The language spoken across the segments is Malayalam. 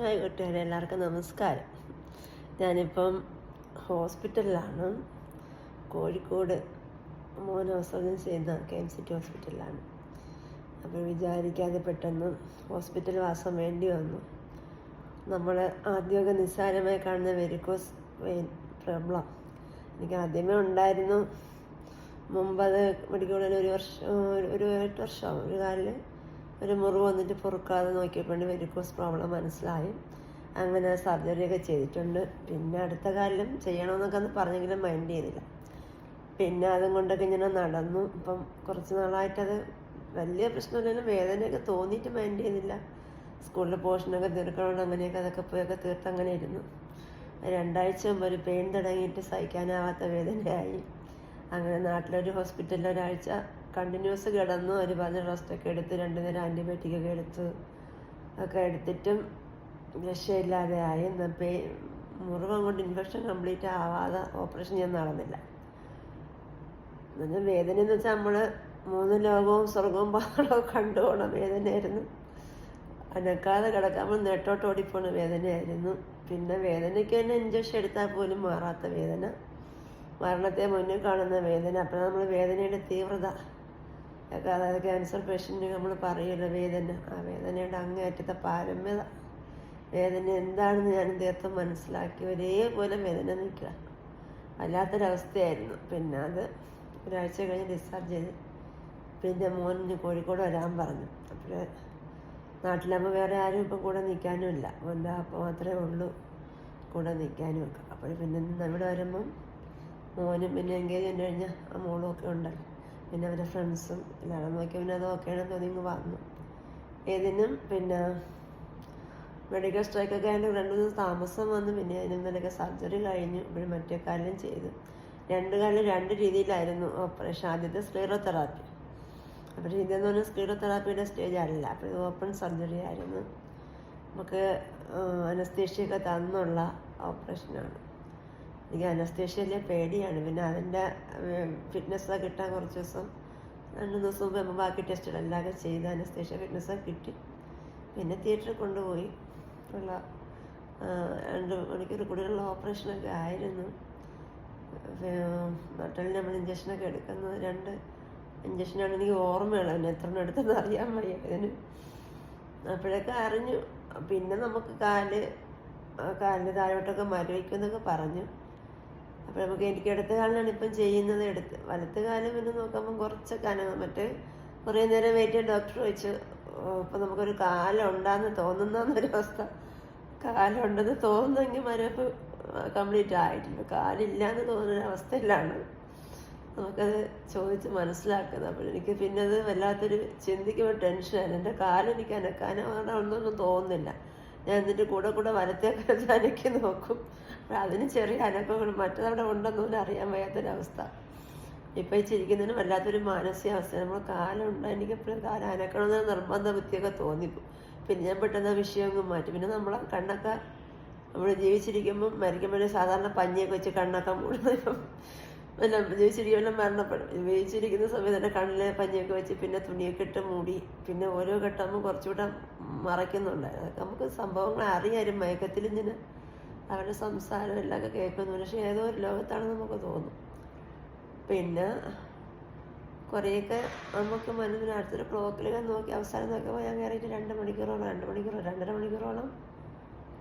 ഹായ് കൂട്ടുകാരെ എല്ലാവർക്കും നമസ്കാരം. ഞാനിപ്പം ഹോസ്പിറ്റലിലാണ്. കോഴിക്കോട് മോൻ അവസരം ചെയ്യുന്ന കെ എം സിറ്റി ഹോസ്പിറ്റലിലാണ്. അപ്പോൾ വിചാരിക്കാതെ പെട്ടെന്ന് ഹോസ്പിറ്റൽ വാസം വേണ്ടി വന്നു. നമ്മൾ ആദ്യമൊക്കെ നിസ്സാരമായി കാണുന്ന വെരിക്കോസ് വെയിൻ പ്രോബ്ലം. എനിക്ക് ആദ്യമേ ഉണ്ടായിരുന്നു. മുമ്പത് മെഡിക്കൽ ഒരു വർഷം ഒരു എട്ട് വർഷം ഒരു കാലിൽ ഒരു മുറിവ് വന്നിട്ട് പൊറുക്കാതെ നോക്കിയപ്പോൾ വെരിക്കോസ് പ്രോബ്ലം മനസ്സിലായി. അങ്ങനെ സർജറിയൊക്കെ ചെയ്തിട്ടുണ്ട്. പിന്നെ അടുത്ത കാലിലും ചെയ്യണമെന്നൊക്കെ അന്ന് പറഞ്ഞെങ്കിലും മൈൻഡ് ചെയ്തില്ല. പിന്നെ അതും കൊണ്ടൊക്കെ ഇങ്ങനെ നടന്നു. ഇപ്പം കുറച്ച് നാളായിട്ടത് വലിയ പ്രശ്നമില്ലെങ്കിലും വേദനയൊക്കെ തോന്നിയിട്ട് മൈൻഡ് ചെയ്തില്ല. സ്കൂളിലെ പോർഷനൊക്കെ തീർക്കണോണ്ട് അങ്ങനെയൊക്കെ അതൊക്കെ പോയൊക്കെ തീർത്ത് അങ്ങനെ ഇരുന്നു. രണ്ടാഴ്ച മുമ്പ് ഒരു പെയിൻ തുടങ്ങിയിട്ട് സഹിക്കാനാവാത്ത വേദനയായി. അങ്ങനെ നാട്ടിലൊരു ഹോസ്പിറ്റലിൽ ഒരാഴ്ച കണ്ടിന്യൂസ് കിടന്നു ഒരു പതിനഞ്ച് റെസ്റ്റൊക്കെ എടുത്ത് രണ്ടു നേരം ആന്റിബയോട്ടിക് ഒക്കെ എടുത്ത് ഒക്കെ എടുത്തിട്ടും രക്ഷയില്ലാതെ ആയി. എന്നാൽ പേ മുറിവ് അങ്ങോട്ട് ഇൻഫെക്ഷൻ കംപ്ലീറ്റ് ആവാതെ ഓപ്പറേഷൻ ചെയ്യാൻ നടന്നില്ല. എന്നുവെച്ചാൽ വേദന എന്ന് വെച്ചാൽ നമ്മൾ മൂന്ന് ലോകവും സ്വർഗവും പാടവും കണ്ടുപോകണം വേദനയായിരുന്നു. അനക്കാതെ കിടക്കുമ്പോൾ നെട്ടോട്ട് ഓടിപ്പോണ വേദനയായിരുന്നു. പിന്നെ വേദനയ്ക്ക് തന്നെ ഇഞ്ചക്ഷൻ എടുത്താൽ പോലും മാറാത്ത വേദന. മരണത്തെ മുന്നിൽ കാണുന്ന വേദന. അപ്പോൾ നമ്മൾ വേദനയുടെ തീവ്രത അതായത് ക്യാൻസർ പേഷ്യന്റ് നമ്മൾ പറയുമല്ലോ വേദന. ആ വേദനയുടെ അങ്ങേയറ്റത്തെ പാരമ്യത വേദന എന്താണെന്ന് ഞാൻ ഇദ്ദേഹത്തെ മനസ്സിലാക്കി. ഒരേപോലെ വേദന നിൽക്കുക. വല്ലാത്തൊരവസ്ഥയായിരുന്നു. പിന്നെ അത് ഒരാഴ്ച കഴിഞ്ഞ് ഡിസ്ചാർജ് ചെയ്ത് പിന്നെ മോൻ ഇനി കോഴിക്കോട് വരാൻ പറഞ്ഞു. അപ്പോൾ നാട്ടിലാകുമ്പോൾ വേറെ ആരും ഇപ്പം കൂടെ നിൽക്കാനും ഇല്ല. മോന്റെ അപ്പം മാത്രമേ ഉള്ളൂ. കൂടെ നിൽക്കാനും ഒക്കെ. അപ്പോൾ പിന്നെ ഇവിടെ വരുമ്പം മോനും പിന്നെ എൻഗേജ് കഴിഞ്ഞാൽ ആ മോളും ഒക്കെ ഉണ്ടല്ലോ. പിന്നെ അവരുടെ ഫ്രണ്ട്സും എല്ലാവരും നോക്കി പിന്നെ അത് ഓക്കെയാണെന്ന് തോന്നി ഇങ്ങ് വന്നു. ഏതിനും പിന്നെ മെഡിക്കൽ സ്ട്രൈക്കൊക്കെ അതിന്റെ രണ്ട് ദിവസം താമസം വന്നു. പിന്നെ അതിന് ഇന്നലെയൊക്കെ സർജറി കഴിഞ്ഞു. പിന്നെ മറ്റേ കാലിലും ചെയ്തു. രണ്ട് കാലിലും രണ്ട് രീതിയിലായിരുന്നു ഓപ്പറേഷൻ ആദ്യത്തെ സ്ക്ലീറോതെറാപ്പി അപ്പോൾ ഇതെന്ന് പറഞ്ഞാൽ സ്ക്ലീറോതെറാപ്പിയുടെ സ്റ്റേജ് അല്ല. അപ്പോൾ ഇത് ഓപ്പൺ സർജറി ആയിരുന്നു. നമുക്ക് അനസ്തേഷ്യയൊക്കെ തന്നുള്ള ഓപ്പറേഷനാണ് എനിക്ക് അനസ്തേഷ്യയിലെ പേടിയാണ്. പിന്നെ അതിന്റെ ഫിറ്റ്നസ് കിട്ടാൻ കുറച്ച് ദിവസം രണ്ട് ദിവസം മുമ്പ് നമ്മൾ ബാക്കി ടെസ്റ്റുകളെല്ലാം ചെയ്ത് അനസ്തേഷ്യ ഫിറ്റ്നസ്സൊക്കെ കിട്ടി. പിന്നെ തിയേറ്ററിൽ കൊണ്ടുപോയി. ഉള്ള രണ്ട് മണിക്കൂർ കൂടിയുള്ള ഓപ്പറേഷനൊക്കെ ആയിരുന്നു. നട്ടലിന് നമ്മൾ ഇഞ്ചക്ഷനൊക്കെ എടുക്കുന്നത് രണ്ട് ഇഞ്ചക്ഷനാണ് എനിക്ക് ഓർമ്മയുള്ളത്. അതിന് എത്ര എടുത്തെന്ന് അറിയാൻ വയ്യ അതിന് അപ്പോഴൊക്കെ അറിഞ്ഞു. പിന്നെ നമുക്ക് കാൽ കാലിന്റെ താഴോട്ടൊക്കെ മരവിക്കുമെന്നൊക്കെ പറഞ്ഞു. അപ്പോൾ നമുക്ക് എനിക്ക് ഇടത്ത് കാലിനാണ് ഇപ്പം ചെയ്യുന്നത്. എടുത്ത് വലത്ത് കാലം എന്ന് നോക്കുമ്പം കുറച്ചൊക്കെ അനങ്ങ. മറ്റേ കുറേ നേരം വെയിറ്റ് ഡോക്ടർ വെച്ച് ഇപ്പം നമുക്കൊരു കാലുണ്ടാന്ന് തോന്നുന്നൊരവസ്ഥ കാലുണ്ടെന്ന് തോന്നുന്നെങ്കിൽ മരപ്പ് കംപ്ലീറ്റ് ആയിട്ടില്ല. കാലില്ലാന്ന് തോന്നുന്ന അവസ്ഥയിലാണ്. നമുക്കത് ചോദിച്ച് മനസ്സിലാക്കുന്നത്. അപ്പോൾ എനിക്ക് പിന്നെ അത് വല്ലാത്തൊരു ചിന്തിക്കുമ്പോൾ ടെൻഷനാണ് എന്റെ കാലെനിക്ക് അനക്കാനോ അവിടെ ഉണ്ടെന്നൊന്നും തോന്നുന്നില്ല. ഞാൻ എന്നിട്ട് കൂടെ കൂടെ വെച്ച് അനക്കി നോക്കും. അതിന് ചെറിയ അനുഭവങ്ങൾ മറ്റതവിടെ ഉണ്ടെന്ന് പോലും അറിയാൻ വയ്യാത്തൊരവസ്ഥ. ഇപ്പം ഈ ചിരിക്കുന്നതിന് വല്ലാത്തൊരു മാനസികാവസ്ഥ. നമ്മൾ കാലുണ്ട് എനിക്ക് എപ്പോഴും കാലം അനക്കണമെന്ന് നിർബന്ധ ബുദ്ധിയൊക്കെ തോന്നിപ്പോ പിന്നെ ഞാൻ പെട്ടെന്ന് വിഷയമൊക്കെ മാറ്റി. പിന്നെ നമ്മളെ കണ്ണൊക്കെ നമ്മൾ ജീവിച്ചിരിക്കുമ്പം മരിക്കുമ്പോഴേ സാധാരണ പഞ്ഞിയൊക്കെ വെച്ച് കണ്ണൊക്കെ മൂടുന്ന ജീവിച്ചിരിക്കുമ്പോൾ മരണപ്പെടും. ജീവിച്ചിരിക്കുന്ന സമയത്ത് തന്നെ കണ്ണിലെ പഞ്ഞിയൊക്കെ വെച്ച് പിന്നെ തുണിയൊക്കെ ഇട്ട് മൂടി പിന്നെ ഓരോ ഘട്ടമാകുമ്പോൾ കുറച്ചുകൂടെ മറയ്ക്കുന്നുണ്ടായിരുന്നു അതൊക്കെ നമുക്ക് സംഭവങ്ങൾ അറിയാനും മയക്കത്തിൽ ഇങ്ങനെ അവരുടെ സംസാരം എല്ലാം കേൾക്കുന്നു. പക്ഷേ ഏതോ ഒരു ലോകത്താണെന്ന് നമുക്ക് തോന്നും. പിന്നെ കുറേയൊക്കെ നമുക്ക് മനസ്സിന് അടുത്തൊരു ക്ലോക്കിലൊക്കെ നോക്കി അവസാനം നോക്കിയപ്പോൾ ഞാൻ കയറിയിട്ട് രണ്ട് മണിക്കൂറോളം രണ്ട് മണിക്കൂറോ രണ്ടര മണിക്കൂറോളം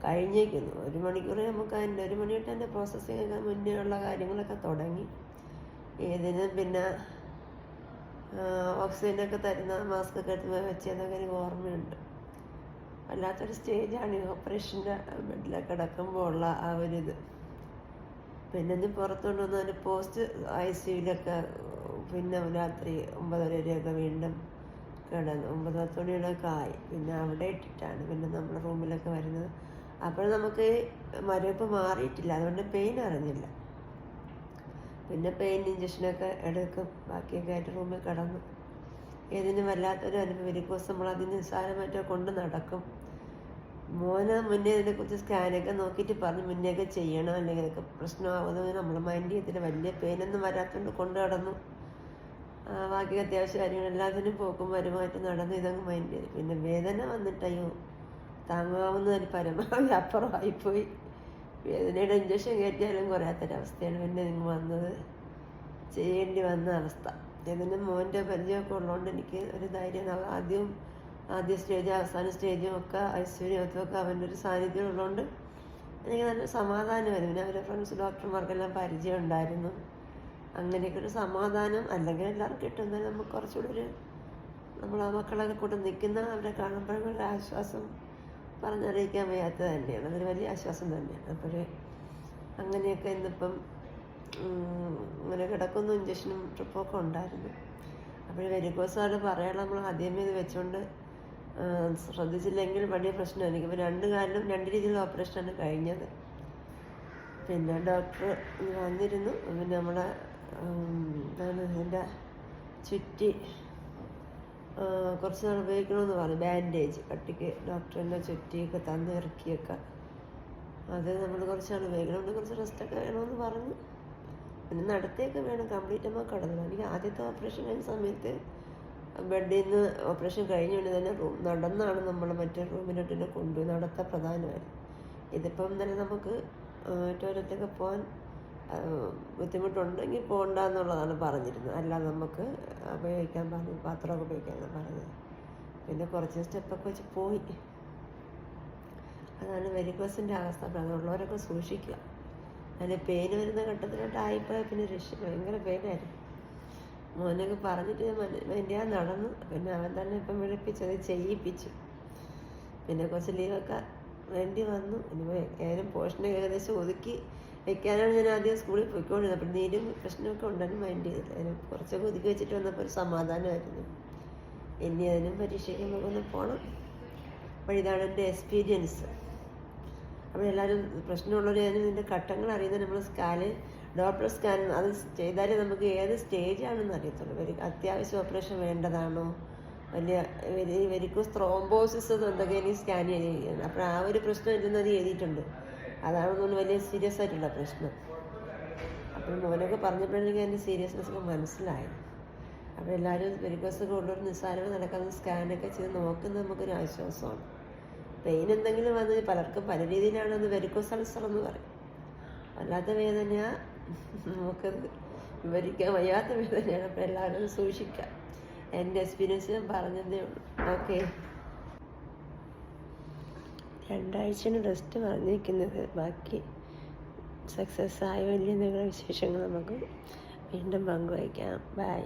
കഴിഞ്ഞേക്കുന്നു. ഒരു മണിക്കൂർ നമുക്ക് അതിന്റെ ഒരു മണിയിട്ട് എന്റെ പ്രോസസ്സിങ് ഒക്കെ മുന്നേ ഉള്ള കാര്യങ്ങളൊക്കെ തുടങ്ങി. ഇതിന് പിന്നെ ഓക്സിജനൊക്കെ തരുന്ന മാസ്ക് ഒക്കെ എടുത്ത് വെച്ചതൊക്കെ എനിക്ക് ഓർമ്മയുണ്ട്. വല്ലാത്തൊരു സ്റ്റേജാണ് ഈ ഓപ്പറേഷന്റെ ബെഡിലൊക്കെ കിടക്കുമ്പോൾ ഉള്ള ആ ഒരു ഇത്. പിന്നെ ഇത് പുറത്തുകൊണ്ട് പോസ്റ്റ് ഐ സിയിലൊക്കെ പിന്നെ രാത്രി ഒമ്പതര വരെയൊക്കെ വീണ്ടും കിടന്നു ഒമ്പത് പത്ത് ആയി. പിന്നെ അവിടെ ഇട്ടിട്ടാണ് പിന്നെ നമ്മുടെ റൂമിലൊക്കെ വരുന്നത്. അപ്പോൾ നമുക്ക് മരവിപ്പ് മാറിയിട്ടില്ല. അതുകൊണ്ട് പെയിൻ അറിഞ്ഞില്ല. പിന്നെ പെയിൻ ഇഞ്ചക്ഷനൊക്കെ എടുക്കും. ബാക്കിയൊക്കെ ആയിട്ട് റൂമിൽ കിടന്നു ഏതിനും വല്ലാത്തൊരു അനുഭവം. വെരിക്കോസ് നമ്മൾ അതിന് നിസ്സാരമായിട്ട് കൊണ്ട് നടക്കും. മോന് മുന്നേ ഇതിനെക്കുറിച്ച് സ്കാനൊക്കെ നോക്കിയിട്ട് പറഞ്ഞു മുന്നേയൊക്കെ ചെയ്യണം അല്ലെങ്കിൽ ഇതൊക്കെ പ്രശ്നമാവുന്നത് നമ്മൾ മൈൻഡ് ചെയ്തിട്ട് വലിയ പേനൊന്നും വരാത്തതുകൊണ്ട് കൊണ്ട് നടന്നു. ബാക്കി അത്യാവശ്യ കാര്യങ്ങൾ എല്ലാത്തിനും പോക്കും വരുമായിട്ട് നടന്ന് ഇതങ്ങ് മൈൻഡ് ചെയ്തു. പിന്നെ വേദന വന്നിട്ടയ്യോ താങ്ങാവുന്നതിന് പരമാവധി അപ്പുറമായിപ്പോയി. വേദനയുടെ ഇഞ്ചക്ഷൻ കയറ്റിയാലും കുറയാത്തൊരവസ്ഥയാണ് പിന്നെ നിങ്ങൾ വന്നത്. ചെയ്യേണ്ടി വന്ന അവസ്ഥ. ഇതിന് മോന്റെ പരിചയമൊക്കെ ഉള്ളതുകൊണ്ട് എനിക്ക് ഒരു ധൈര്യം ആദ്യം ആദ്യ സ്റ്റേജ് അവസാന സ്റ്റേജും ഒക്കെ ഐശ്വര്യത്തും ഒക്കെ അവന്റെ ഒരു സാന്നിധ്യം ഉള്ളതുകൊണ്ട് എനിക്ക് നല്ല സമാധാനമായിരുന്നു പിന്നെ അവരെ ഫ്രണ്ട്സ് ഡോക്ടർമാർക്കെല്ലാം പരിചയം ഉണ്ടായിരുന്നു. അങ്ങനെയൊക്കെ ഒരു സമാധാനം അല്ലെങ്കിൽ എല്ലാവർക്കും കിട്ടുന്നത് നമുക്ക് കുറച്ചുകൂടി ഒരു നമ്മൾ ആ മക്കളൊക്കെ കൂടെ നിൽക്കുന്ന അവരെ കാണുമ്പോഴും ഒരു ആശ്വാസം പറഞ്ഞറിയിക്കാൻ വയ്യാത്തത് തന്നെയാണ്. അതൊരു വലിയ ആശ്വാസം തന്നെയാണ്. അപ്പോൾ അങ്ങനെയൊക്കെ ഇന്നിപ്പം ഇങ്ങനെ കിടക്കുന്നു ഇഞ്ചക്ഷനും ട്രിപ്പൊക്കെ ഉണ്ടായിരുന്നു. അപ്പോൾ വെരിക്കോസാണ് പറയാനുള്ള നമ്മൾ ആദ്യമേ ഇത് വെച്ചുകൊണ്ട് ശ്രദ്ധിച്ചില്ലെങ്കിൽ വലിയ പ്രശ്നമായിരിക്കും എനിക്കിപ്പോൾ രണ്ട് കാലിലും രണ്ട് രീതിയിലുള്ള ഓപ്പറേഷനാണ് കഴിഞ്ഞത്. പിന്നെ ഡോക്ടർ വന്നിരുന്നു. പിന്നെ നമ്മളെ എന്താണ് എന്റെ ചുറ്റി കുറച്ച് നാൾ ഉപയോഗിക്കണമെന്ന് പറഞ്ഞു. ബാൻഡേജ് കട്ടിക്ക് എന്നെ ചുറ്റിയൊക്കെ തന്നിറക്കിയൊക്കെ. അത് നമ്മൾ കുറച്ച് നാൾ ഉപയോഗിക്കണം. കുറച്ച് റെസ്റ്റൊക്കെ വേണമെന്ന് പറഞ്ഞു. പിന്നെ നടത്തിയൊക്കെ വേണം. കംപ്ലീറ്റ് അമ്മ കടന്നു എനിക്ക് ആദ്യത്തെ ഓപ്പറേഷൻ കഴിഞ്ഞ സമയത്ത് ബെഡിൽ നിന്ന് ഓപ്പറേഷൻ കഴിഞ്ഞ ഉടനെ തന്നെ റൂം നടന്നാണ് നമ്മൾ മറ്റേ റൂമിലോട്ട് തന്നെ കൊണ്ടുപോയി നടത്ത പ്രധാനമായിരുന്നു ഇതിപ്പം തന്നെ നമുക്ക് ടോയ്ലറ്റൊക്കെ പോകാൻ ബുദ്ധിമുട്ടുണ്ടെങ്കിൽ പോകണ്ട എന്നുള്ളതാണ് പറഞ്ഞിരുന്നത്. അല്ല നമുക്ക് ഉപയോഗിക്കാൻ പറഞ്ഞു പാത്രമൊക്കെ ഉപയോഗിക്കാനാണ് പറഞ്ഞത്. പിന്നെ കുറച്ച് സ്റ്റെപ്പൊക്കെ വെച്ച് പോയി. അതാണ് വെരിക്കോസിന്റെ അവസ്ഥ. അതുള്ളവരൊക്കെ സൂക്ഷിക്കുക. അതിന് പേന് വരുന്ന ഘട്ടത്തിലോട്ട് പിന്നെ രക്ഷ ഭയങ്കര പേനായിരുന്നു മോനൊക്കെ പറഞ്ഞിട്ട് മന- നടന്നു പിന്നെ അവൻ തന്നെ ഇപ്പം വിളിപ്പിച്ചത് ചെയ്യിപ്പിച്ചു. പിന്നെ കുറച്ച് ലീവൊക്കെ വേണ്ടി വന്നു. ഏതും പോഷനൊക്കെ ഏകദേശം ഒതുക്കി വെക്കാനാണ് ഞാൻ ആദ്യം സ്കൂളിൽ പോയിക്കൊണ്ടിരുന്നത്. അപ്പം നീരും പ്രശ്നമൊക്കെ ഉണ്ടെന്ന് മൈൻഡ് ചെയ്തില്ല. അതിന് കുറച്ചൊക്കെ ഒതുക്കി വെച്ചിട്ട് വന്നപ്പോൾ ഒരു സമാധാനമായിരുന്നു. ഇനി അതിനും പരീക്ഷയ്ക്ക് ഒന്ന് പോകണം അപ്പോൾ ഇതാണ് എന്റെ എക്സ്പീരിയൻസ് അപ്പോൾ എല്ലാവരും പ്രശ്നമുള്ളവർ അതിന് ഇതിന്റെ ഘട്ടങ്ങൾ അറിയുന്നത് നമ്മൾ സ്കാന് ഡോപ്ലർ സ്കാൻ അത് ചെയ്താലേ നമുക്ക് ഏത് സ്റ്റേജാണെന്ന് അറിയത്തുള്ളൂ. വെരി അത്യാവശ്യം ഓപ്പറേഷൻ വേണ്ടതാണോ? വലിയ വെരി വെരിക്കോസ് ത്രോംബോസിസ് എന്തൊക്കെ ഈ സ്കാൻ ചെയ്തിരിക്കുന്നത് അപ്പോൾ ആ ഒരു പ്രശ്നം ഇരുന്നത് എഴുതിയിട്ടുണ്ട്. അതാണെന്നൊന്ന് വലിയ സീരിയസ് ആയിട്ടുള്ള പ്രശ്നം. അപ്പോൾ മോനൊക്കെ പറഞ്ഞപ്പോഴെനിക്ക് അതിന്റെ സീരിയസ്നെസ് ഒക്കെ മനസ്സിലായി. അപ്പോൾ എല്ലാവരും വെരിക്കോസ് ഉള്ളൊരു നിസ്സാരമായി നടക്കുന്ന സ്കാനൊക്കെ ചെയ്ത് നോക്കുന്നത് നമുക്കൊരു ആശ്വാസമാണ്. പെയിൻ എന്തെങ്കിലും വന്ന് പലർക്കും പല രീതിയിലാണ് അത് വെരിക്കോസ് എന്ന് പറയും. വല്ലാത്ത വേദന നമുക്ക് വിവരിക്കാൻ വയ്യാത്ത വേദനയാണ്. അപ്പോൾ എല്ലാവരും സൂക്ഷിക്കാം എന്റെ എക്സ്പീരിയൻസ് ഞാൻ പറഞ്ഞതേ ഉള്ളൂ. ഓക്കെ രണ്ടാഴ്ചയാണ് റെസ്റ്റ് പറഞ്ഞിരിക്കുന്നത്. ബാക്കി സക്സസ് ആയ വലിയ എന്തെങ്കിലും വിശേഷങ്ങൾ നമുക്ക് വീണ്ടും പങ്കുവയ്ക്കാം. ബൈ